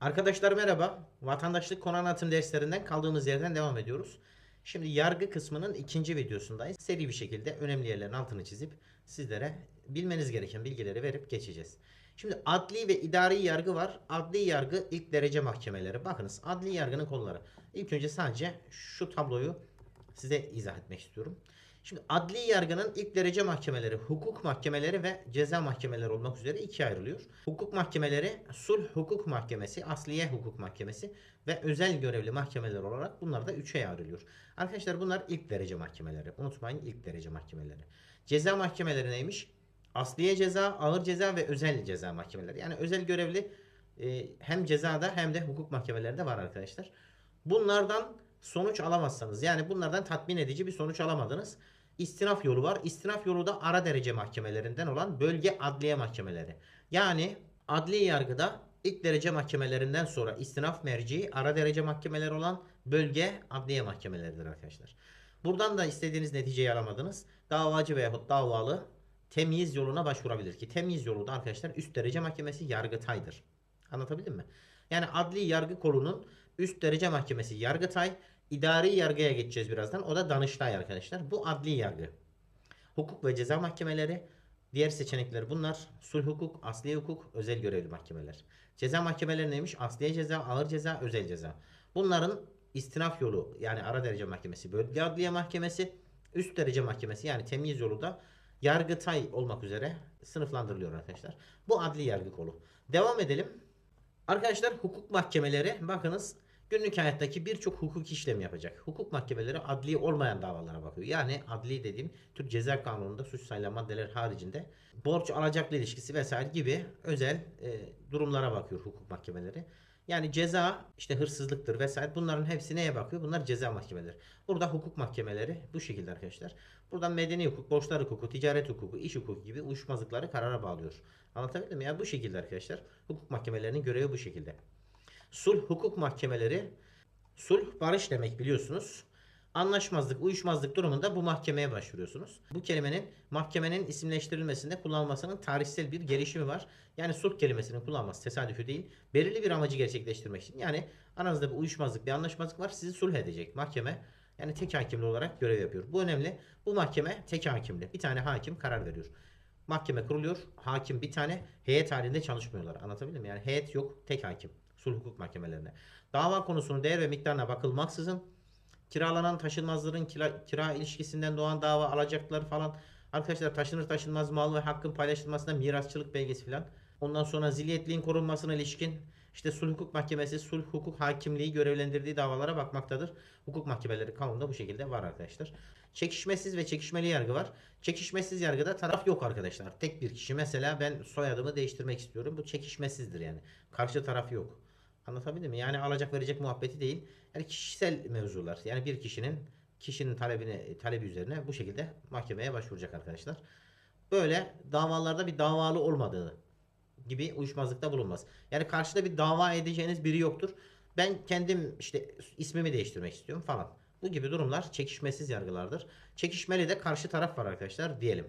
Arkadaşlar merhaba. Vatandaşlık konu anlatım derslerinden kaldığımız yerden devam ediyoruz. Şimdi yargı kısmının ikinci videosundayız. Seri bir şekilde önemli yerlerin altını çizip sizlere bilmeniz gereken bilgileri verip geçeceğiz. Şimdi adli ve idari yargı var. Adli yargı ilk derece mahkemeleri. Bakınız adli yargının konuları. İlk önce sadece şu tabloyu size izah etmek istiyorum. Şimdi adli yargının ilk derece mahkemeleri, hukuk mahkemeleri ve ceza mahkemeleri olmak üzere ikiye ayrılıyor. Hukuk mahkemeleri, sulh hukuk mahkemesi, asliye hukuk mahkemesi ve özel görevli mahkemeler olarak bunlar da üçe ayrılıyor. Arkadaşlar bunlar ilk derece mahkemeleri. Unutmayın ilk derece mahkemeleri. Ceza mahkemeleri neymiş? Asliye ceza, ağır ceza ve özel ceza mahkemeleri. Yani özel görevli e, hem cezada hem de hukuk mahkemelerinde var arkadaşlar. Bunlardan sonuç alamazsanız yani bunlardan tatmin edici bir sonuç alamadınız. İstinaf yolu var. İstinaf yolu da ara derece mahkemelerinden olan bölge adliye mahkemeleri. Yani adli yargıda ilk derece mahkemelerinden sonra istinaf merci ara derece mahkemeler olan bölge adliye mahkemeleridir arkadaşlar. Buradan da istediğiniz neticeyi alamadınız. Davacı veyahut davalı temyiz yoluna başvurabilir ki temyiz yolu da arkadaşlar üst derece mahkemesi Yargıtay'dır. Anlatabildim mi? Yani adli yargı kolunun üst derece mahkemesi Yargıtay, idari yargıya geçeceğiz birazdan. O da Danıştay arkadaşlar. Bu adli yargı. Hukuk ve ceza mahkemeleri, diğer seçenekler bunlar. Sulh hukuk, asliye hukuk, özel görevli mahkemeler. Ceza mahkemeleri neymiş? Asliye ceza, ağır ceza, özel ceza. Bunların istinaf yolu yani ara derece mahkemesi, bölge adliye mahkemesi, üst derece mahkemesi yani temyiz yolu da Yargıtay olmak üzere sınıflandırılıyor arkadaşlar. Bu adli yargı kolu. Devam edelim. Arkadaşlar hukuk mahkemeleri bakınız günlük hayattaki birçok hukuk işlem yapacak. Hukuk mahkemeleri adli olmayan davalara bakıyor. Yani adli dediğim Türk Ceza Kanunu'nda suç sayılan maddeler haricinde borç alacaklı ilişkisi vesaire gibi özel e, durumlara bakıyor hukuk mahkemeleri. Yani ceza işte hırsızlıktır vesaire bunların hepsi neye bakıyor? Bunlar ceza mahkemeleri. Burada hukuk mahkemeleri bu şekilde arkadaşlar. Buradan medeni hukuk, borçlar hukuku, ticaret hukuku, iş hukuku gibi uyuşmazlıkları karara bağlıyor. Anlatabildim mi? Yani bu şekilde arkadaşlar. Hukuk mahkemelerinin görevi bu şekilde. Sulh hukuk mahkemeleri sulh barış demek biliyorsunuz. Anlaşmazlık, uyuşmazlık durumunda bu mahkemeye başvuruyorsunuz. Bu kelimenin mahkemenin isimleştirilmesinde kullanılmasının tarihsel bir gelişimi var. Yani sulh kelimesinin kullanılması tesadüfi değil. Belirli bir amacı gerçekleştirmek için. Yani aranızda bir uyuşmazlık, bir anlaşmazlık var. Sizi sulh edecek mahkeme. Yani tek hakimli olarak görev yapıyor. Bu önemli. Bu mahkeme tek hakimli. Bir tane hakim karar veriyor. Mahkeme kuruluyor. Hakim bir tane heyet halinde çalışmıyorlar. Anlatabildim mi? Yani heyet yok. Tek hakim. Sulh hukuk mahkemelerine. Dava konusunun değer ve miktarına bakılmaksızın kiralanan taşınmazların kira, kira ilişkisinden doğan dava alacakları falan. Arkadaşlar taşınır taşınmaz mal ve hakkın paylaşılmasında mirasçılık belgesi falan. Ondan sonra zilyetliğin korunmasına ilişkin işte sulh hukuk mahkemesi, sulh hukuk hakimliği görevlendirdiği davalara bakmaktadır. Hukuk mahkemeleri kanunda bu şekilde var arkadaşlar. Çekişmesiz ve çekişmeli yargı var. Çekişmesiz yargıda taraf yok arkadaşlar. Tek bir kişi mesela ben soyadımı değiştirmek istiyorum. Bu çekişmesizdir yani. Karşı taraf yok. Anlatabildim mi? Yani alacak verecek muhabbeti değil. Yani kişisel mevzular. Yani bir kişinin kişinin talebine talebi üzerine bu şekilde mahkemeye başvuracak arkadaşlar. Böyle davalarda bir davalı olmadığı gibi uyuşmazlıkta bulunmaz. Yani karşıda bir dava edeceğiniz biri yoktur. Ben kendim işte ismimi değiştirmek istiyorum falan. Bu gibi durumlar çekişmesiz yargılardır. Çekişmeli de karşı taraf var arkadaşlar diyelim.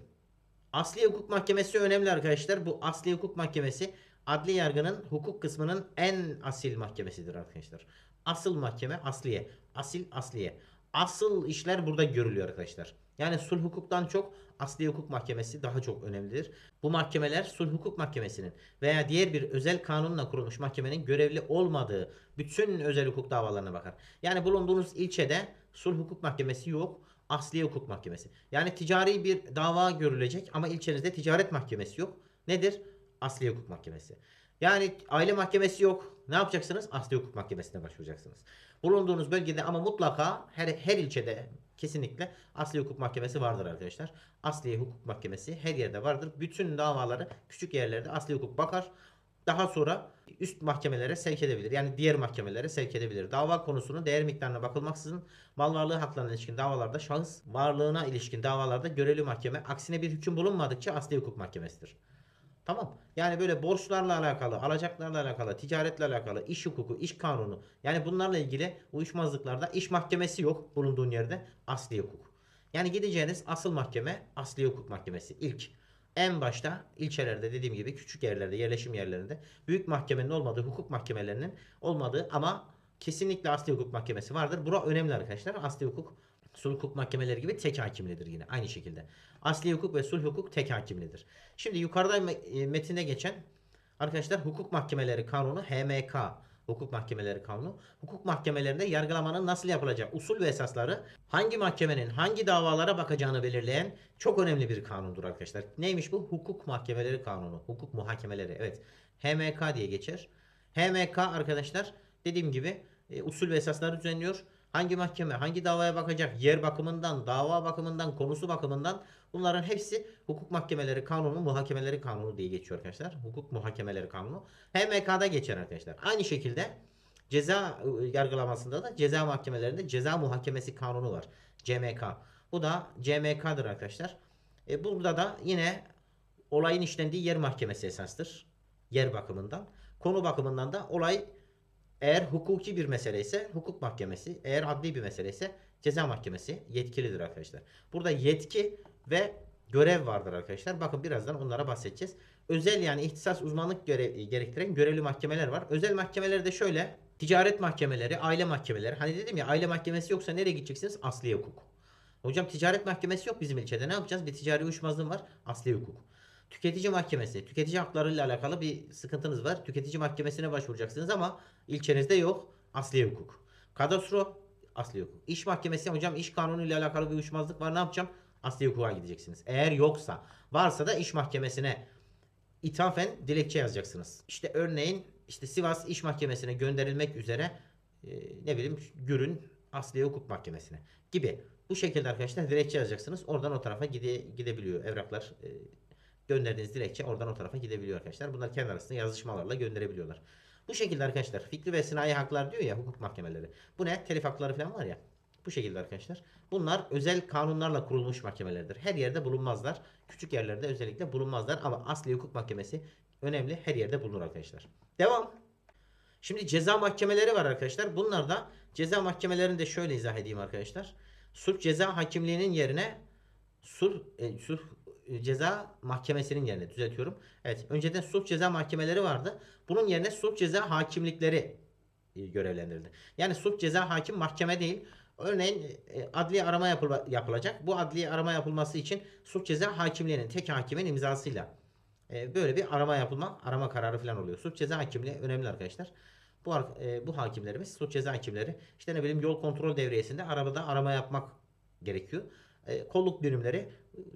Asli hukuk mahkemesi önemli arkadaşlar. Bu asli hukuk mahkemesi adli yargının hukuk kısmının en asil mahkemesidir arkadaşlar. Asıl mahkeme asliye. Asil asliye. Asıl işler burada görülüyor arkadaşlar. Yani sulh hukuktan çok asli hukuk mahkemesi daha çok önemlidir. Bu mahkemeler sulh hukuk mahkemesinin veya diğer bir özel kanunla kurulmuş mahkemenin görevli olmadığı bütün özel hukuk davalarına bakar. Yani bulunduğunuz ilçede sulh hukuk mahkemesi yok. Asliye hukuk mahkemesi. Yani ticari bir dava görülecek ama ilçenizde ticaret mahkemesi yok. Nedir? Asliye hukuk mahkemesi. Yani aile mahkemesi yok. Ne yapacaksınız? Asli hukuk mahkemesine başvuracaksınız. Bulunduğunuz bölgede ama mutlaka her, her ilçede kesinlikle asli hukuk mahkemesi vardır arkadaşlar. Asli hukuk mahkemesi her yerde vardır. Bütün davaları küçük yerlerde asli hukuk bakar. Daha sonra üst mahkemelere sevk edebilir. Yani diğer mahkemelere sevk edebilir. Dava konusunun değer miktarına bakılmaksızın mal varlığı haklarına ilişkin davalarda şahıs varlığına ilişkin davalarda görevli mahkeme aksine bir hüküm bulunmadıkça asli hukuk mahkemesidir. Tamam. Yani böyle borçlarla alakalı, alacaklarla alakalı, ticaretle alakalı, iş hukuku, iş kanunu. Yani bunlarla ilgili uyuşmazlıklarda iş mahkemesi yok bulunduğun yerde asli hukuk. Yani gideceğiniz asıl mahkeme asli hukuk mahkemesi ilk. En başta ilçelerde dediğim gibi küçük yerlerde, yerleşim yerlerinde büyük mahkemenin olmadığı, hukuk mahkemelerinin olmadığı ama kesinlikle asli hukuk mahkemesi vardır. Bura önemli arkadaşlar. Asli hukuk, sulh hukuk mahkemeleri gibi tek hakimlidir yine aynı şekilde. Asli hukuk ve sulh hukuk tek hakimlidir. Şimdi yukarıda e, metinde geçen arkadaşlar hukuk mahkemeleri kanunu HMK Hukuk Mahkemeleri Kanunu. Hukuk mahkemelerinde yargılamanın nasıl yapılacağı, usul ve esasları hangi mahkemenin hangi davalara bakacağını belirleyen çok önemli bir kanundur arkadaşlar. Neymiş bu? Hukuk Mahkemeleri Kanunu. Hukuk muhakemeleri. Evet. HMK diye geçer. HMK arkadaşlar dediğim gibi e, usul ve esasları düzenliyor. Hangi mahkeme hangi davaya bakacak yer bakımından, dava bakımından, konusu bakımından bunların hepsi hukuk mahkemeleri kanunu, muhakemeleri kanunu diye geçiyor arkadaşlar. Hukuk muhakemeleri kanunu. HMK'da geçer arkadaşlar. Aynı şekilde ceza e, yargılamasında da ceza mahkemelerinde ceza muhakemesi kanunu var. CMK. Bu da CMK'dır arkadaşlar. E, burada da yine olayın işlendiği yer mahkemesi esastır. Yer bakımından. Konu bakımından da olay eğer hukuki bir mesele ise hukuk mahkemesi, eğer adli bir mesele ise ceza mahkemesi yetkilidir arkadaşlar. Burada yetki ve görev vardır arkadaşlar. Bakın birazdan onlara bahsedeceğiz. Özel yani ihtisas uzmanlık görev, gerektiren görevli mahkemeler var. Özel mahkemeler de şöyle. Ticaret mahkemeleri, aile mahkemeleri. Hani dedim ya aile mahkemesi yoksa nereye gideceksiniz? Asliye hukuk. Hocam ticaret mahkemesi yok bizim ilçede. Ne yapacağız? Bir ticari uyuşmazlığım var. Asli hukuk. Tüketici mahkemesi. Tüketici haklarıyla alakalı bir sıkıntınız var. Tüketici mahkemesine başvuracaksınız ama ilçenizde yok. Asli hukuk. Kadastro. Asli hukuk. İş mahkemesi. Hocam iş kanunuyla alakalı bir uyuşmazlık var. Ne yapacağım? Asli hukuka gideceksiniz. Eğer yoksa. Varsa da iş mahkemesine ithafen dilekçe yazacaksınız. İşte örneğin işte Sivas İş Mahkemesi'ne gönderilmek üzere e, ne bileyim Gürün Asliye Hukuk Mahkemesi'ne gibi. Bu şekilde arkadaşlar dilekçe yazacaksınız. Oradan o tarafa gide, gidebiliyor evraklar. E, gönderdiğiniz dilekçe oradan o tarafa gidebiliyor arkadaşlar. Bunlar kendi arasında yazışmalarla gönderebiliyorlar. Bu şekilde arkadaşlar fikri ve sinayi haklar diyor ya hukuk mahkemeleri. Bu ne? Telif hakları falan var ya. Bu şekilde arkadaşlar. Bunlar özel kanunlarla kurulmuş mahkemelerdir. Her yerde bulunmazlar. Küçük yerlerde özellikle bulunmazlar ama asli hukuk mahkemesi önemli. Her yerde bulunur arkadaşlar. Devam. Şimdi ceza mahkemeleri var arkadaşlar. Bunlar da ceza mahkemelerini de şöyle izah edeyim arkadaşlar. Sulh ceza hakimliğinin yerine sulh, e, sulh e, ceza mahkemesinin yerine düzeltiyorum. Evet, önceden sulh ceza mahkemeleri vardı. Bunun yerine sulh ceza hakimlikleri e, görevlendirildi. Yani sulh ceza hakim mahkeme değil. Örneğin e, adli arama yapıl- yapılacak. Bu adli arama yapılması için sulh ceza hakimliğinin tek hakimin imzasıyla e, böyle bir arama yapılma, arama kararı falan oluyor. Sulh ceza hakimliği önemli arkadaşlar. Bu e, bu hakimlerimiz sulh ceza hakimleri işte ne bileyim yol kontrol devriyesinde arabada arama yapmak gerekiyor. Kolluk birimleri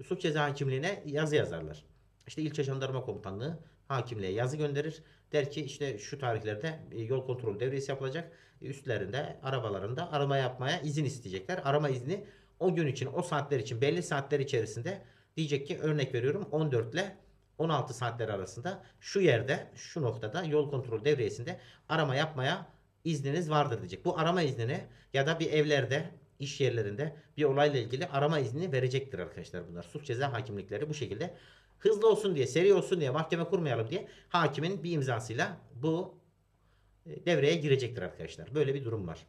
suç ceza hakimliğine yazı yazarlar. İşte ilçe jandarma komutanlığı hakimliğe yazı gönderir. Der ki işte şu tarihlerde e, yol kontrol devresi yapılacak. E, Üstlerinde arabalarında arama yapmaya izin isteyecekler. Arama izni o gün için o saatler için belli saatler içerisinde diyecek ki örnek veriyorum 14 ile 16 saatler arasında şu yerde şu noktada yol kontrol devriyesinde arama yapmaya izniniz vardır diyecek. Bu arama iznini ya da bir evlerde iş yerlerinde bir olayla ilgili arama izni verecektir arkadaşlar bunlar. Suç ceza hakimlikleri bu şekilde hızlı olsun diye, seri olsun diye, mahkeme kurmayalım diye hakimin bir imzasıyla bu e, devreye girecektir arkadaşlar. Böyle bir durum var.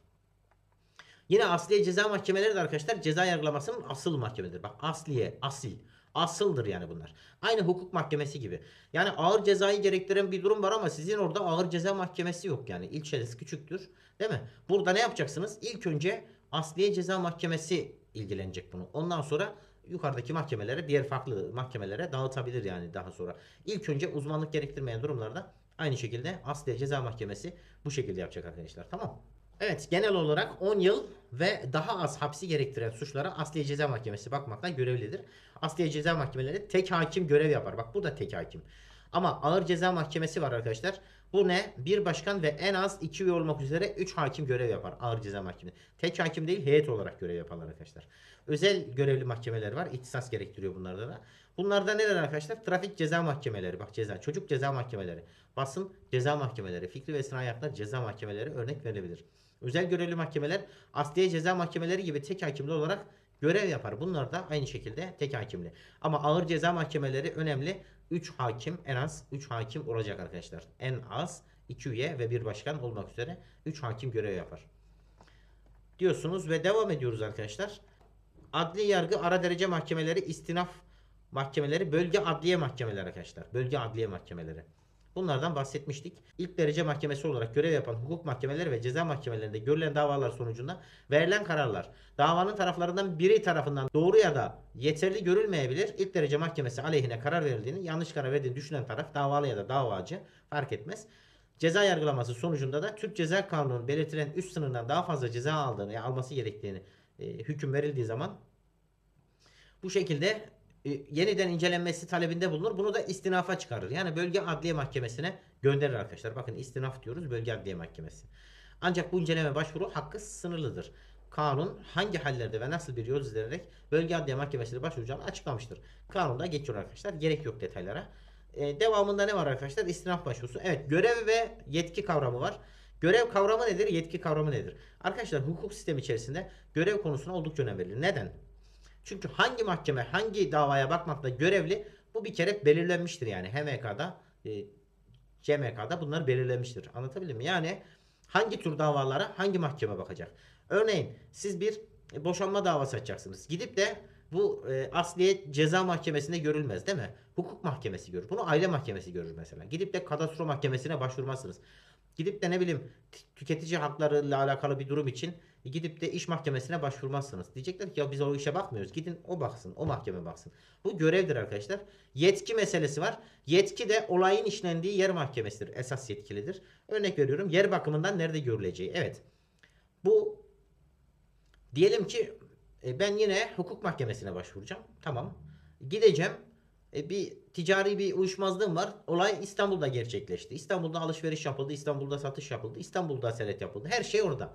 Yine asliye ceza mahkemeleri de arkadaşlar ceza yargılamasının asıl mahkemedir. Bak asliye, asil. Asıldır yani bunlar. Aynı hukuk mahkemesi gibi. Yani ağır cezayı gerektiren bir durum var ama sizin orada ağır ceza mahkemesi yok yani. İlçeniz küçüktür. Değil mi? Burada ne yapacaksınız? İlk önce asliye ceza mahkemesi ilgilenecek bunu. Ondan sonra yukarıdaki mahkemelere, diğer farklı mahkemelere dağıtabilir yani daha sonra. İlk önce uzmanlık gerektirmeyen durumlarda aynı şekilde asliye ceza mahkemesi bu şekilde yapacak arkadaşlar. Tamam. Evet genel olarak 10 yıl ve daha az hapsi gerektiren suçlara Asliye Ceza Mahkemesi bakmakla görevlidir. Asliye Ceza Mahkemeleri tek hakim görev yapar. Bak bu da tek hakim. Ama Ağır Ceza Mahkemesi var arkadaşlar. Bu ne? Bir başkan ve en az 2 üye olmak üzere 3 hakim görev yapar Ağır Ceza Mahkemesi. Tek hakim değil heyet olarak görev yaparlar arkadaşlar. Özel görevli mahkemeler var. İhtisas gerektiriyor bunlarda da. Bunlarda neler arkadaşlar? Trafik ceza mahkemeleri. Bak ceza. Çocuk ceza mahkemeleri. Basın ceza mahkemeleri. Fikri ve sınai haklar ceza mahkemeleri örnek verilebilir. Özel görevli mahkemeler asliye ceza mahkemeleri gibi tek hakimli olarak görev yapar. Bunlar da aynı şekilde tek hakimli. Ama ağır ceza mahkemeleri önemli. 3 hakim en az 3 hakim olacak arkadaşlar. En az 2 üye ve bir başkan olmak üzere 3 hakim görev yapar. Diyorsunuz ve devam ediyoruz arkadaşlar. Adli yargı ara derece mahkemeleri istinaf mahkemeleri bölge adliye mahkemeleri arkadaşlar. Bölge adliye mahkemeleri. Bunlardan bahsetmiştik. İlk derece mahkemesi olarak görev yapan hukuk mahkemeleri ve ceza mahkemelerinde görülen davalar sonucunda verilen kararlar davanın taraflarından biri tarafından doğru ya da yeterli görülmeyebilir. İlk derece mahkemesi aleyhine karar verildiğini, yanlış karar verdiğini düşünen taraf davalı ya da davacı fark etmez. Ceza yargılaması sonucunda da Türk Ceza Kanunu'nun belirtilen üst sınırdan daha fazla ceza aldığını, alması gerektiğini e, hüküm verildiği zaman bu şekilde e, yeniden incelenmesi talebinde bulunur. Bunu da istinafa çıkarır. Yani bölge adliye mahkemesine gönderir arkadaşlar. Bakın istinaf diyoruz bölge adliye mahkemesi. Ancak bu inceleme başvuru hakkı sınırlıdır. Kanun hangi hallerde ve nasıl bir yol izlenerek bölge adliye mahkemesine başvuracağını açıklamıştır. Kanunda geçiyor arkadaşlar. Gerek yok detaylara. E, devamında ne var arkadaşlar? İstinaf başvurusu. Evet görev ve yetki kavramı var. Görev kavramı nedir? Yetki kavramı nedir? Arkadaşlar hukuk sistemi içerisinde görev konusuna oldukça önem verilir. Neden? Çünkü hangi mahkeme hangi davaya bakmakla görevli bu bir kere belirlenmiştir yani HMK'da e, CMK'da bunlar belirlenmiştir. Anlatabildim mi? Yani hangi tür davalara hangi mahkeme bakacak? Örneğin siz bir e, boşanma davası açacaksınız. Gidip de bu e, asliye ceza mahkemesinde görülmez değil mi? Hukuk mahkemesi görür. Bunu aile mahkemesi görür mesela. Gidip de kadastro mahkemesine başvurmazsınız. Gidip de ne bileyim tüketici hakları ile alakalı bir durum için gidip de iş mahkemesine başvurmazsınız. Diyecekler ki ya biz o işe bakmıyoruz. Gidin o baksın. O mahkeme baksın. Bu görevdir arkadaşlar. Yetki meselesi var. Yetki de olayın işlendiği yer mahkemesidir. Esas yetkilidir. Örnek veriyorum. Yer bakımından nerede görüleceği. Evet. Bu diyelim ki e, ben yine hukuk mahkemesine başvuracağım. Tamam. Gideceğim. E, bir ticari bir uyuşmazlığım var. Olay İstanbul'da gerçekleşti. İstanbul'da alışveriş yapıldı. İstanbul'da satış yapıldı. İstanbul'da senet yapıldı. Her şey orada.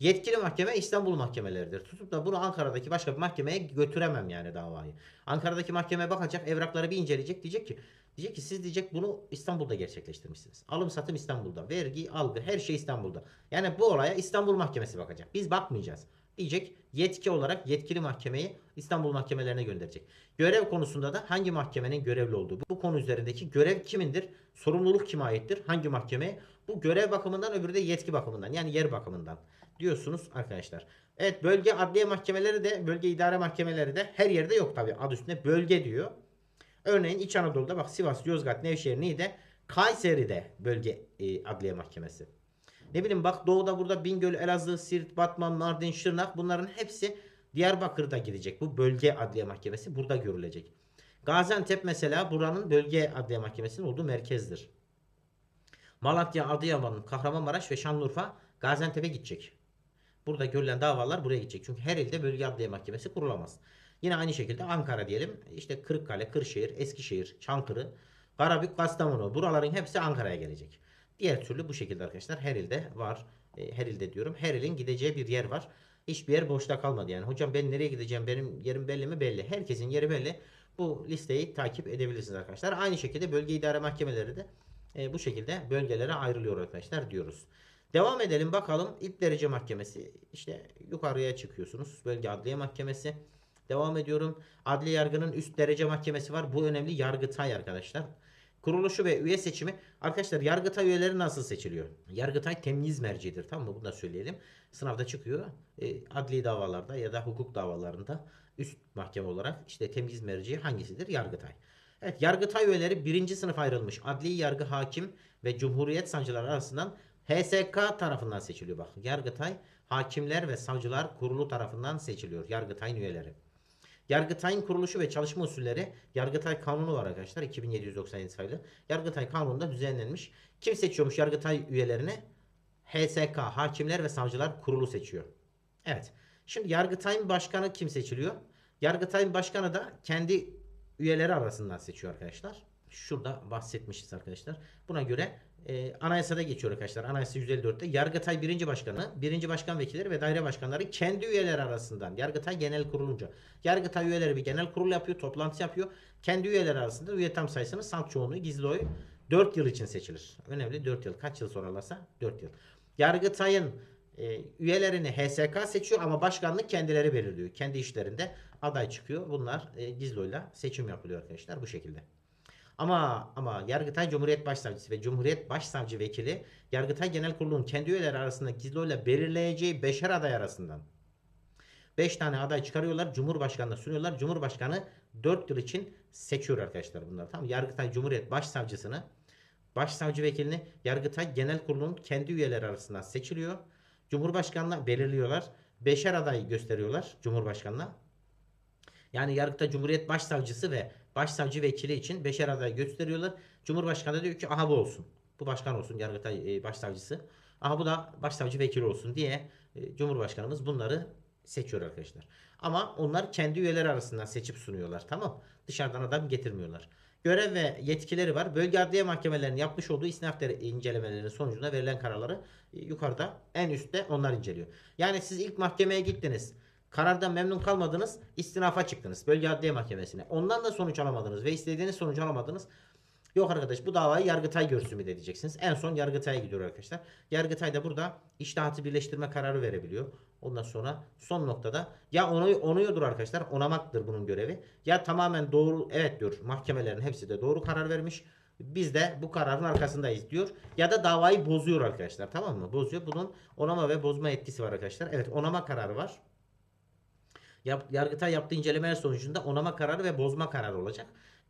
Yetkili mahkeme İstanbul mahkemeleridir. Tutup da bunu Ankara'daki başka bir mahkemeye götüremem yani davayı. Ankara'daki mahkeme bakacak, evrakları bir inceleyecek. Diyecek ki diyecek ki siz diyecek bunu İstanbul'da gerçekleştirmişsiniz. Alım satım İstanbul'da, vergi, algı her şey İstanbul'da. Yani bu olaya İstanbul mahkemesi bakacak. Biz bakmayacağız. Diyecek yetki olarak yetkili mahkemeyi İstanbul mahkemelerine gönderecek. Görev konusunda da hangi mahkemenin görevli olduğu. Bu konu üzerindeki görev kimindir? Sorumluluk kime aittir? Hangi mahkemeye? Bu görev bakımından öbürü de yetki bakımından yani yer bakımından diyorsunuz arkadaşlar. Evet bölge adliye mahkemeleri de bölge idare mahkemeleri de her yerde yok tabi adı üstünde bölge diyor. Örneğin İç Anadolu'da bak Sivas, Yozgat, Nevşehir, Niğde, Kayseri'de bölge e, adliye mahkemesi. Ne bileyim bak doğuda burada Bingöl, Elazığ, Siirt, Batman, Mardin, Şırnak bunların hepsi Diyarbakır'da gidecek. Bu bölge adliye mahkemesi burada görülecek. Gaziantep mesela buranın bölge adliye mahkemesinin olduğu merkezdir. Malatya, Adıyaman, Kahramanmaraş ve Şanlıurfa Gaziantep'e gidecek. Burada görülen davalar buraya gidecek. Çünkü her ilde bölge adliye mahkemesi kurulamaz. Yine aynı şekilde Ankara diyelim. işte Kırıkkale, Kırşehir, Eskişehir, Çankırı, Karabük, Kastamonu. Buraların hepsi Ankara'ya gelecek. Diğer türlü bu şekilde arkadaşlar her ilde var. E, her ilde diyorum. Her ilin gideceği bir yer var. Hiçbir yer boşta kalmadı yani. Hocam ben nereye gideceğim? Benim yerim belli mi? Belli. Herkesin yeri belli. Bu listeyi takip edebilirsiniz arkadaşlar. Aynı şekilde bölge idare mahkemeleri de e, bu şekilde bölgelere ayrılıyor arkadaşlar diyoruz. Devam edelim bakalım. İlk derece mahkemesi işte yukarıya çıkıyorsunuz. Bölge adliye mahkemesi. Devam ediyorum. Adli yargının üst derece mahkemesi var. Bu önemli Yargıtay arkadaşlar. Kuruluşu ve üye seçimi. Arkadaşlar Yargıtay üyeleri nasıl seçiliyor? Yargıtay temyiz mercidir. Tamam mı? Bunu da söyleyelim. Sınavda çıkıyor. E, adli davalarda ya da hukuk davalarında üst mahkeme olarak işte temyiz merci hangisidir? Yargıtay. Evet Yargıtay üyeleri birinci sınıf ayrılmış. Adli yargı hakim ve cumhuriyet savcıları arasından HSK tarafından seçiliyor bak. Yargıtay Hakimler ve Savcılar Kurulu tarafından seçiliyor. Yargıtay'ın üyeleri. Yargıtay'ın kuruluşu ve çalışma usulleri Yargıtay Kanunu var arkadaşlar 2797 sayılı. Yargıtay Kanunu'nda düzenlenmiş. Kim seçiyormuş Yargıtay üyelerini? HSK Hakimler ve Savcılar Kurulu seçiyor. Evet. Şimdi Yargıtay'ın başkanı kim seçiliyor? Yargıtay'ın başkanı da kendi üyeleri arasından seçiyor arkadaşlar. Şurada bahsetmişiz arkadaşlar. Buna göre e, anayasada geçiyor arkadaşlar. Anayasa 154'te Yargıtay birinci başkanı, birinci başkan vekilleri ve daire başkanları kendi üyeleri arasından Yargıtay genel kurulunca. Yargıtay üyeleri bir genel kurul yapıyor, toplantı yapıyor. Kendi üyeleri arasında üye tam sayısını salt çoğunluğu gizli oy 4 yıl için seçilir. Önemli 4 yıl. Kaç yıl sorarlarsa 4 yıl. Yargıtay'ın e, üyelerini HSK seçiyor ama başkanlık kendileri belirliyor. Kendi işlerinde aday çıkıyor. Bunlar e, gizli oyla seçim yapılıyor arkadaşlar bu şekilde. Ama ama Yargıtay Cumhuriyet Başsavcısı ve Cumhuriyet Başsavcı Vekili Yargıtay Genel Kurulu'nun kendi üyeleri arasında gizli oyla belirleyeceği beşer aday arasından 5 tane aday çıkarıyorlar. Cumhurbaşkanına sunuyorlar. Cumhurbaşkanı 4 yıl için seçiyor arkadaşlar bunlar. Tamam? Yargıtay Cumhuriyet Başsavcısını Başsavcı vekilini Yargıtay Genel Kurulu'nun kendi üyeleri arasından seçiliyor. Cumhurbaşkanına belirliyorlar. Beşer aday gösteriyorlar Cumhurbaşkanına. Yani Yargıtay Cumhuriyet Başsavcısı ve Başsavcı vekili için beşer aday gösteriyorlar. Cumhurbaşkanı da diyor ki aha bu olsun. Bu başkan olsun Yargıtay e, Başsavcısı. Aha bu da Başsavcı vekili olsun diye e, Cumhurbaşkanımız bunları seçiyor arkadaşlar. Ama onlar kendi üyeleri arasından seçip sunuyorlar. Tamam. Dışarıdan adam getirmiyorlar. Görev ve yetkileri var. Bölge adliye mahkemelerinin yapmış olduğu dere- incelemelerinin sonucunda verilen kararları e, yukarıda en üstte onlar inceliyor. Yani siz ilk mahkemeye gittiniz. Karardan memnun kalmadınız. istinafa çıktınız. Bölge adliye mahkemesine. Ondan da sonuç alamadınız ve istediğiniz sonuç alamadınız. Yok arkadaş bu davayı Yargıtay görsün mü diyeceksiniz. En son Yargıtay'a gidiyor arkadaşlar. Yargıtay da burada iştahatı birleştirme kararı verebiliyor. Ondan sonra son noktada ya onu onuyordur arkadaşlar. Onamaktır bunun görevi. Ya tamamen doğru evet diyor. Mahkemelerin hepsi de doğru karar vermiş. Biz de bu kararın arkasındayız diyor. Ya da davayı bozuyor arkadaşlar. Tamam mı? Bozuyor. Bunun onama ve bozma etkisi var arkadaşlar. Evet onama kararı var. Yap, Yargıtay yaptığı incelemeler sonucunda onama kararı ve bozma kararı olacak.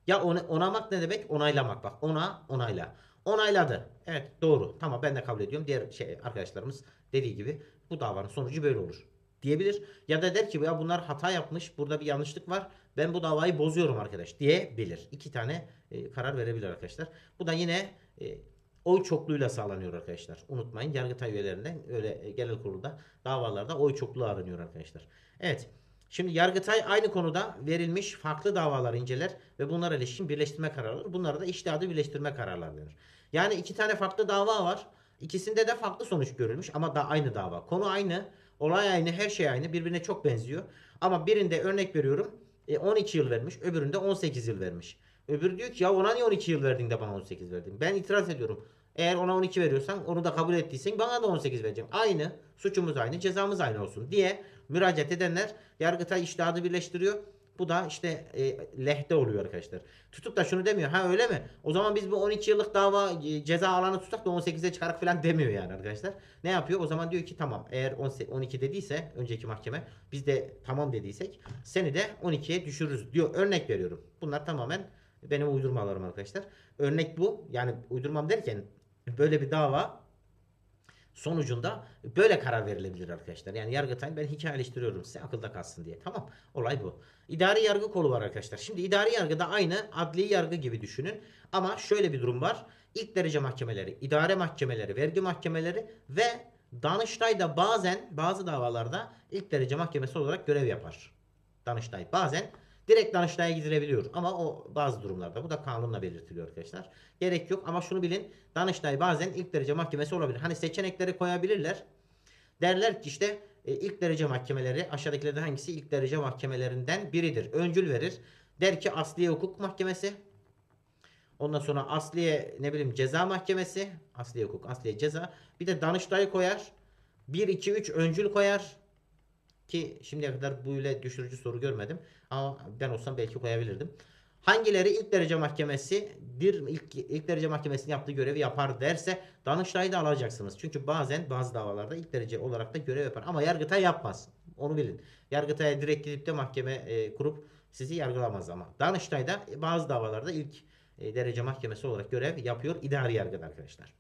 Ya ona, onamak ne demek? Onaylamak bak. Ona onayla. Onayladı. Evet doğru. Tamam ben de kabul ediyorum. Diğer şey arkadaşlarımız dediği gibi bu davanın sonucu böyle olur diyebilir. Ya da der ki ya bunlar hata yapmış. Burada bir yanlışlık var. Ben bu davayı bozuyorum arkadaş diyebilir. İki tane e, karar verebilir arkadaşlar. Bu da yine e, oy çokluğuyla sağlanıyor arkadaşlar. Unutmayın Yargıtay üyelerinden öyle e, genel kurulda davalarda oy çokluğu aranıyor arkadaşlar. Evet. Şimdi Yargıtay aynı konuda verilmiş farklı davaları inceler ve bunlara ilişkin birleştirme kararı alır. Bunlara da iştihadı birleştirme kararları denir. Yani iki tane farklı dava var. İkisinde de farklı sonuç görülmüş ama da aynı dava. Konu aynı, olay aynı, her şey aynı. Birbirine çok benziyor. Ama birinde örnek veriyorum e, 12 yıl vermiş, öbüründe 18 yıl vermiş. Öbürü diyor ki ya ona niye 12 yıl verdin de bana 18 verdin? Ben itiraz ediyorum. Eğer ona 12 veriyorsan onu da kabul ettiysen bana da 18 vereceğim. Aynı, suçumuz aynı, cezamız aynı olsun diye müracaat edenler Yargıtay iştihadı birleştiriyor. Bu da işte e, lehte oluyor arkadaşlar. Tutup da şunu demiyor. Ha öyle mi? O zaman biz bu 12 yıllık dava e, ceza alanı tutsak da 18'e çıkarak falan demiyor yani arkadaşlar. Ne yapıyor? O zaman diyor ki tamam eğer 10 12 dediyse önceki mahkeme biz de tamam dediysek seni de 12'ye düşürürüz diyor. Örnek veriyorum. Bunlar tamamen benim uydurmalarım arkadaşlar. Örnek bu. Yani uydurmam derken böyle bir dava sonucunda böyle karar verilebilir arkadaşlar. Yani Yargıtay ben hikayeleştiriyorum size akılda kalsın diye. Tamam. Olay bu. İdari yargı kolu var arkadaşlar. Şimdi idari yargı da aynı adli yargı gibi düşünün. Ama şöyle bir durum var. İlk derece mahkemeleri, idare mahkemeleri, vergi mahkemeleri ve Danıştay da bazen bazı davalarda ilk derece mahkemesi olarak görev yapar. Danıştay bazen direkt Danıştay'a gidilebiliyor ama o bazı durumlarda bu da kanunla belirtiliyor arkadaşlar. Gerek yok ama şunu bilin Danıştay bazen ilk derece mahkemesi olabilir. Hani seçenekleri koyabilirler. Derler ki işte e, ilk derece mahkemeleri aşağıdakilerden hangisi ilk derece mahkemelerinden biridir. Öncül verir. Der ki Asliye Hukuk Mahkemesi. Ondan sonra Asliye ne bileyim Ceza Mahkemesi. Asliye Hukuk, Asliye Ceza. Bir de Danıştay koyar. 1, 2, 3 öncül koyar. Ki şimdiye kadar böyle düşürücü soru görmedim. Ama ben olsam belki koyabilirdim. Hangileri ilk derece mahkemesi bir ilk, ilk derece mahkemesinin yaptığı görevi yapar derse Danıştay'ı da alacaksınız. Çünkü bazen bazı davalarda ilk derece olarak da görev yapar. Ama Yargıtay yapmaz. Onu bilin. Yargıtay'a direkt gidip de mahkeme e, kurup sizi yargılamaz ama. Danıştay'da bazı davalarda ilk e, derece mahkemesi olarak görev yapıyor idari yargıda arkadaşlar.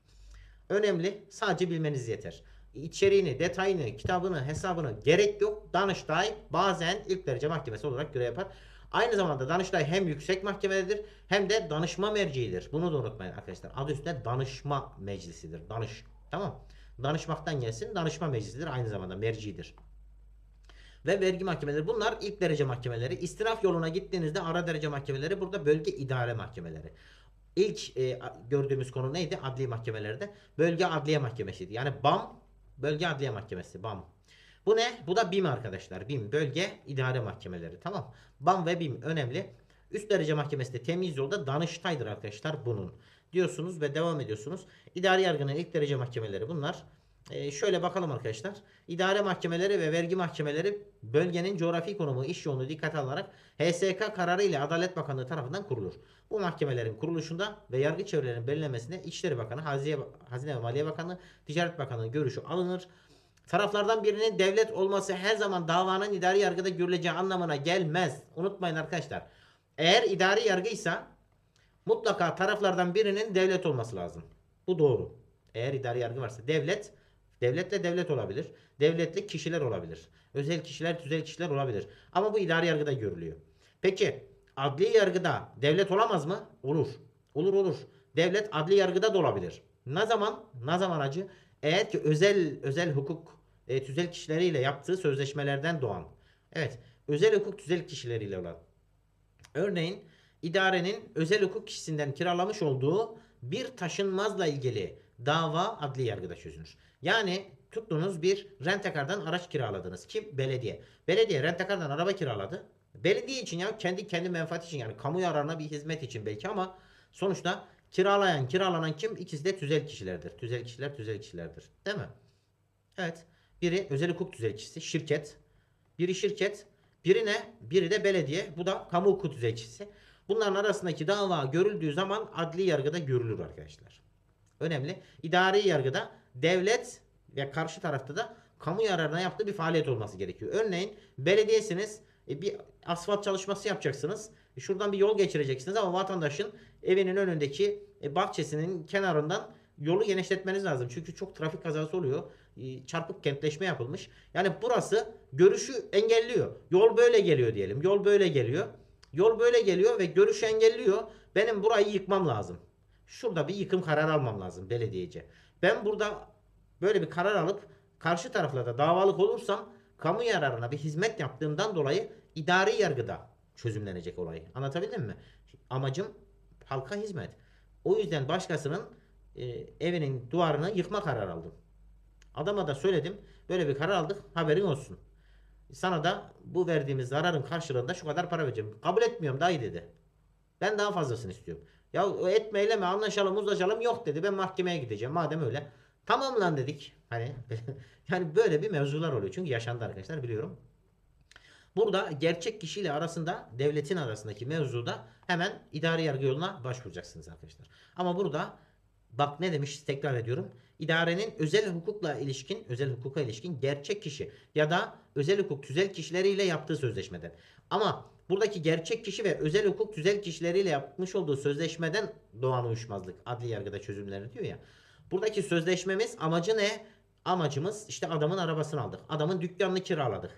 Önemli. Sadece bilmeniz yeter. İçeriğini, detayını, kitabını, hesabını gerek yok. Danıştay bazen ilk derece mahkemesi olarak görev yapar. Aynı zamanda Danıştay hem yüksek mahkemedir hem de danışma merciidir. Bunu da unutmayın arkadaşlar. Adı üstünde danışma meclisidir. Danış. Tamam. Danışmaktan gelsin. Danışma meclisidir. Aynı zamanda merciidir. Ve vergi mahkemeleri. Bunlar ilk derece mahkemeleri. İstinaf yoluna gittiğinizde ara derece mahkemeleri. Burada bölge idare mahkemeleri. İlk e, gördüğümüz konu neydi? Adli mahkemelerde. Bölge adliye mahkemesiydi. Yani BAM bölge adliye mahkemesi. BAM. Bu ne? Bu da BİM arkadaşlar. BİM bölge idare mahkemeleri. Tamam. BAM ve BİM önemli. Üst derece mahkemesi de temiz yolda Danıştay'dır arkadaşlar bunun. Diyorsunuz ve devam ediyorsunuz. İdari yargının ilk derece mahkemeleri bunlar. Ee, şöyle bakalım arkadaşlar. İdare mahkemeleri ve vergi mahkemeleri bölgenin coğrafi konumu, iş yoğunluğu dikkate alınarak HSK kararı ile Adalet Bakanlığı tarafından kurulur. Bu mahkemelerin kuruluşunda ve yargı çevrelerinin belirlenmesinde İçişleri Bakanı, Hazine, Hazine ve Maliye Bakanlığı, Ticaret Bakanlığı görüşü alınır. Taraflardan birinin devlet olması her zaman davanın idari yargıda görüleceği anlamına gelmez. Unutmayın arkadaşlar. Eğer idari yargıysa mutlaka taraflardan birinin devlet olması lazım. Bu doğru. Eğer idari yargı varsa devlet devletle devlet olabilir. Devletli kişiler olabilir. Özel kişiler, tüzel kişiler olabilir. Ama bu idari yargıda görülüyor. Peki adli yargıda devlet olamaz mı? Olur. Olur olur. Devlet adli yargıda da olabilir. Ne zaman? Ne zaman acı? Eğer ki özel özel hukuk e, tüzel kişileriyle yaptığı sözleşmelerden doğan. Evet. Özel hukuk tüzel kişileriyle olan. Örneğin idarenin özel hukuk kişisinden kiralamış olduğu bir taşınmazla ilgili dava adli yargıda çözülür. Yani tuttunuz bir rentekardan araç kiraladınız. Kim? Belediye. Belediye rentekardan araba kiraladı. Belediye için ya kendi kendi menfaati için yani kamu yararına bir hizmet için belki ama sonuçta kiralayan kiralanan kim? İkisi de tüzel kişilerdir. Tüzel kişiler tüzel kişilerdir. Değil mi? Evet. Biri özel hukuk tüzel kişisi şirket. Biri şirket. Biri ne? Biri de belediye. Bu da kamu hukuku tüzel kişisi. Bunların arasındaki dava görüldüğü zaman adli yargıda görülür arkadaşlar. Önemli. İdari yargıda devlet ve karşı tarafta da kamu yararına yaptığı bir faaliyet olması gerekiyor. Örneğin belediyesiniz e, bir asfalt çalışması yapacaksınız. E, Şuradan bir yol geçireceksiniz ama vatandaşın evinin önündeki e, bahçesinin kenarından yolu genişletmeniz lazım. Çünkü çok trafik kazası oluyor. Çarpık kentleşme yapılmış. Yani burası görüşü engelliyor. Yol böyle geliyor diyelim. Yol böyle geliyor. Yol böyle geliyor ve görüşü engelliyor. Benim burayı yıkmam lazım. Şurada bir yıkım kararı almam lazım belediyece. Ben burada böyle bir karar alıp karşı tarafla da davalık olursam kamu yararına bir hizmet yaptığımdan dolayı idari yargıda çözümlenecek olay. Anlatabildim mi? Amacım halka hizmet. O yüzden başkasının e, evinin duvarını yıkma kararı aldım. Adama da söyledim. Böyle bir karar aldık. Haberin olsun. Sana da bu verdiğimiz zararın karşılığında şu kadar para vereceğim. Kabul etmiyorum dayı dedi. Ben daha fazlasını istiyorum. Ya etme eyleme anlaşalım uzlaşalım yok dedi. Ben mahkemeye gideceğim madem öyle. Tamam lan dedik. Hani yani böyle bir mevzular oluyor. Çünkü yaşandı arkadaşlar biliyorum. Burada gerçek kişiyle arasında devletin arasındaki mevzuda hemen idari yargı yoluna başvuracaksınız arkadaşlar. Ama burada bak ne demiş tekrar ediyorum. İdarenin özel hukukla ilişkin, özel hukuka ilişkin gerçek kişi ya da özel hukuk tüzel kişileriyle yaptığı sözleşmeden. Ama buradaki gerçek kişi ve özel hukuk tüzel kişileriyle yapmış olduğu sözleşmeden doğan uyuşmazlık adli yargıda çözümleri diyor ya. Buradaki sözleşmemiz amacı ne? Amacımız işte adamın arabasını aldık. Adamın dükkanını kiraladık.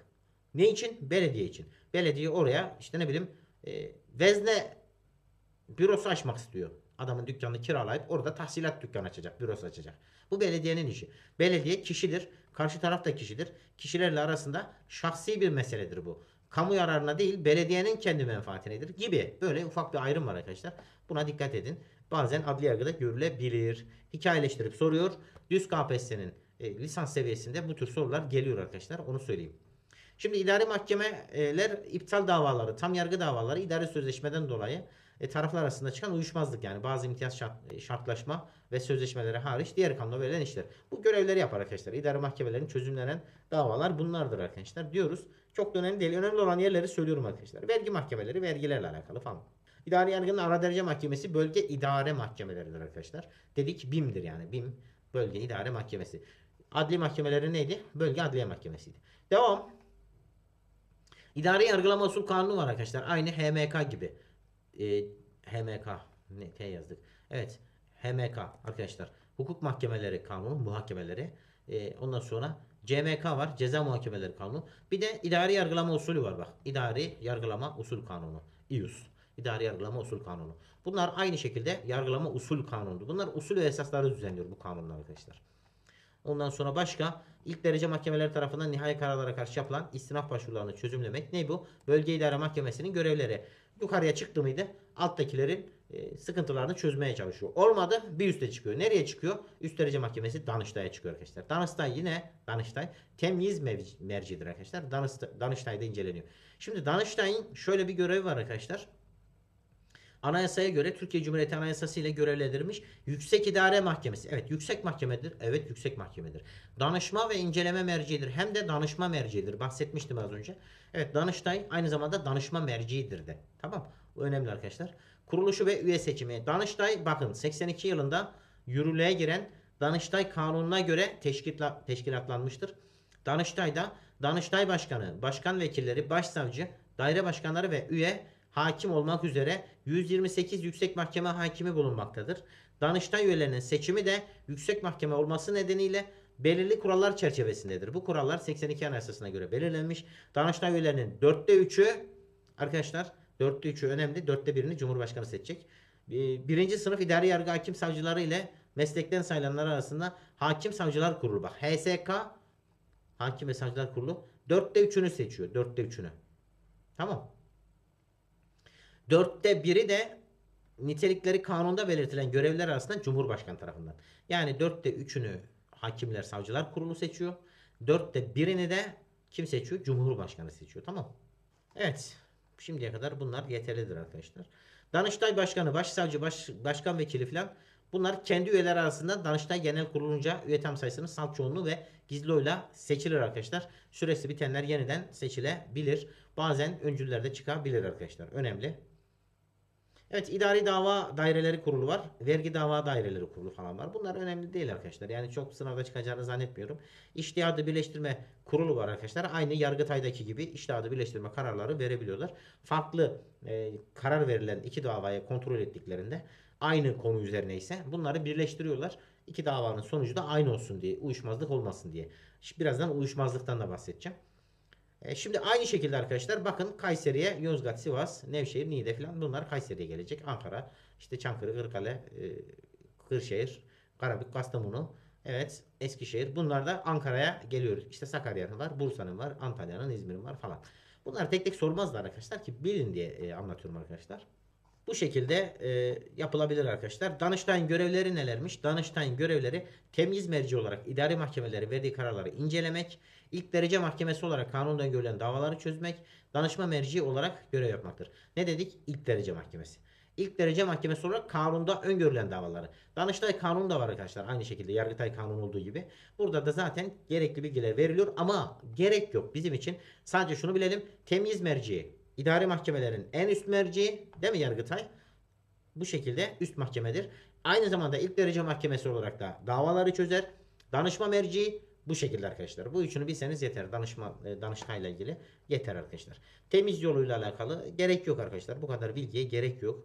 Ne için? Belediye için. Belediye oraya işte ne bileyim e, vezne bürosu açmak istiyor. Adamın dükkanını kiralayıp orada tahsilat dükkanı açacak, bürosu açacak. Bu belediyenin işi. Belediye kişidir, karşı taraf da kişidir. Kişilerle arasında şahsi bir meseledir bu. Kamu yararına değil, belediyenin kendi menfaatinedir gibi. Böyle ufak bir ayrım var arkadaşlar. Buna dikkat edin. Bazen adli yargıda görülebilir. Hikayeleştirip soruyor. Düz KPSS'nin e, lisans seviyesinde bu tür sorular geliyor arkadaşlar. Onu söyleyeyim. Şimdi idari mahkemeler iptal davaları, tam yargı davaları idari sözleşmeden dolayı e, taraflar arasında çıkan uyuşmazlık yani bazı imtiyaz şart, e, şartlaşma ve sözleşmeleri hariç diğer kanunda verilen işler. Bu görevleri yapar arkadaşlar. İdari mahkemelerin çözümlenen davalar bunlardır arkadaşlar diyoruz. Çok da önemli değil. Önemli olan yerleri söylüyorum arkadaşlar. Vergi mahkemeleri vergilerle alakalı falan. İdari yargının ara derece mahkemesi bölge idare mahkemeleridir arkadaşlar. Dedik BİM'dir yani. BİM bölge idare mahkemesi. Adli mahkemeleri neydi? Bölge adliye mahkemesiydi. Devam. İdari yargılama usul kanunu var arkadaşlar. Aynı HMK gibi. Ee, HMK. Ne T yazdık. Evet. HMK arkadaşlar. Hukuk mahkemeleri kanunu, muhakemeleri. Ee, ondan sonra CMK var. Ceza muhakemeleri kanunu. Bir de idari yargılama usulü var bak. İdari yargılama usul kanunu. İUS. İdari yargılama usul kanunu. Bunlar aynı şekilde yargılama usul kanunu. Bunlar usul ve esasları düzenliyor bu kanunlar arkadaşlar. Ondan sonra başka ilk derece mahkemeleri tarafından nihai kararlara karşı yapılan istinaf başvurularını çözümlemek. Ne bu? Bölge idare mahkemesinin görevleri. Yukarıya çıktı mıydı? Alttakilerin e, sıkıntılarını çözmeye çalışıyor. Olmadı bir üste çıkıyor. Nereye çıkıyor? Üst derece mahkemesi Danıştay'a çıkıyor arkadaşlar. Danıştay yine Danıştay temyiz mercidir arkadaşlar. Danıştay, Danıştay'da inceleniyor. Şimdi Danıştay'ın şöyle bir görevi var arkadaşlar. Anayasaya göre Türkiye Cumhuriyeti Anayasası ile görevlendirilmiş Yüksek İdare Mahkemesi. Evet yüksek mahkemedir. Evet yüksek mahkemedir. Danışma ve inceleme merciidir. Hem de danışma merciidir. Bahsetmiştim az önce. Evet Danıştay aynı zamanda danışma merciidir de. Tamam. Bu önemli arkadaşlar. Kuruluşu ve üye seçimi. Danıştay bakın 82 yılında yürürlüğe giren Danıştay kanununa göre teşkila, teşkilatlanmıştır. Danıştay'da Danıştay Başkanı, Başkan Vekilleri, Başsavcı, Daire Başkanları ve üye hakim olmak üzere 128 Yüksek Mahkeme hakimi bulunmaktadır. Danıştay üyelerinin seçimi de Yüksek Mahkeme olması nedeniyle belirli kurallar çerçevesindedir. Bu kurallar 82 Anayasası'na göre belirlenmiş. Danıştay üyelerinin 4'te 3'ü arkadaşlar 4'te 3'ü önemli. 4'te 1'ini Cumhurbaşkanı seçecek. Ee, Birinci sınıf idari yargı hakim savcıları ile meslekten sayılanlar arasında Hakim Savcılar Kurulu bak HSK Hakim ve Savcılar Kurulu 4'te 3'ünü seçiyor. 4'te 3'ünü. Tamam. Dörtte biri de nitelikleri kanunda belirtilen görevliler arasında Cumhurbaşkanı tarafından. Yani dörtte üçünü Hakimler Savcılar Kurulu seçiyor. Dörtte birini de kim seçiyor? Cumhurbaşkanı seçiyor. Tamam. Evet. Şimdiye kadar bunlar yeterlidir arkadaşlar. Danıştay Başkanı, Başsavcı, baş, Başkan Vekili falan bunlar kendi üyeler arasında Danıştay Genel Kurulunca üye tam sayısının salt çoğunluğu ve gizli oyla seçilir arkadaşlar. Süresi bitenler yeniden seçilebilir. Bazen öncüller de çıkabilir arkadaşlar. Önemli. Evet idari dava daireleri kurulu var. Vergi dava daireleri kurulu falan var. Bunlar önemli değil arkadaşlar. Yani çok sınavda çıkacağını zannetmiyorum. İştihadı birleştirme kurulu var arkadaşlar. Aynı Yargıtay'daki gibi iştihadı birleştirme kararları verebiliyorlar. Farklı e, karar verilen iki davayı kontrol ettiklerinde aynı konu üzerine ise bunları birleştiriyorlar. İki davanın sonucu da aynı olsun diye. Uyuşmazlık olmasın diye. Şimdi birazdan uyuşmazlıktan da bahsedeceğim. E, Şimdi aynı şekilde arkadaşlar bakın Kayseri'ye Yozgat, Sivas, Nevşehir, Niğde falan bunlar Kayseri'ye gelecek. Ankara, işte Çankırı, Kırıkkale, e, Kırşehir, Karabük, Kastamonu, evet Eskişehir. Bunlar da Ankara'ya geliyor. İşte Sakarya'nın var, Bursa'nın var, Antalya'nın, İzmir'in var falan. Bunlar tek tek sormazlar arkadaşlar ki bilin diye e, anlatıyorum arkadaşlar. Bu şekilde e, yapılabilir arkadaşlar. Danıştay'ın görevleri nelermiş? Danıştay'ın görevleri temyiz merci olarak idari mahkemeleri verdiği kararları incelemek, ilk derece mahkemesi olarak kanundan görülen davaları çözmek, danışma merci olarak görev yapmaktır. Ne dedik? İlk derece mahkemesi. İlk derece mahkemesi olarak kanunda öngörülen davaları. Danıştay kanunu da var arkadaşlar. Aynı şekilde Yargıtay kanunu olduğu gibi. Burada da zaten gerekli bilgiler veriliyor ama gerek yok bizim için. Sadece şunu bilelim. Temyiz merci. İdari mahkemelerin en üst merci değil mi Yargıtay? Bu şekilde üst mahkemedir. Aynı zamanda ilk derece mahkemesi olarak da davaları çözer. Danışma merci bu şekilde arkadaşlar. Bu üçünü bilseniz yeter. Danışma e, danıştayla ilgili yeter arkadaşlar. Temiz yoluyla alakalı gerek yok arkadaşlar. Bu kadar bilgiye gerek yok.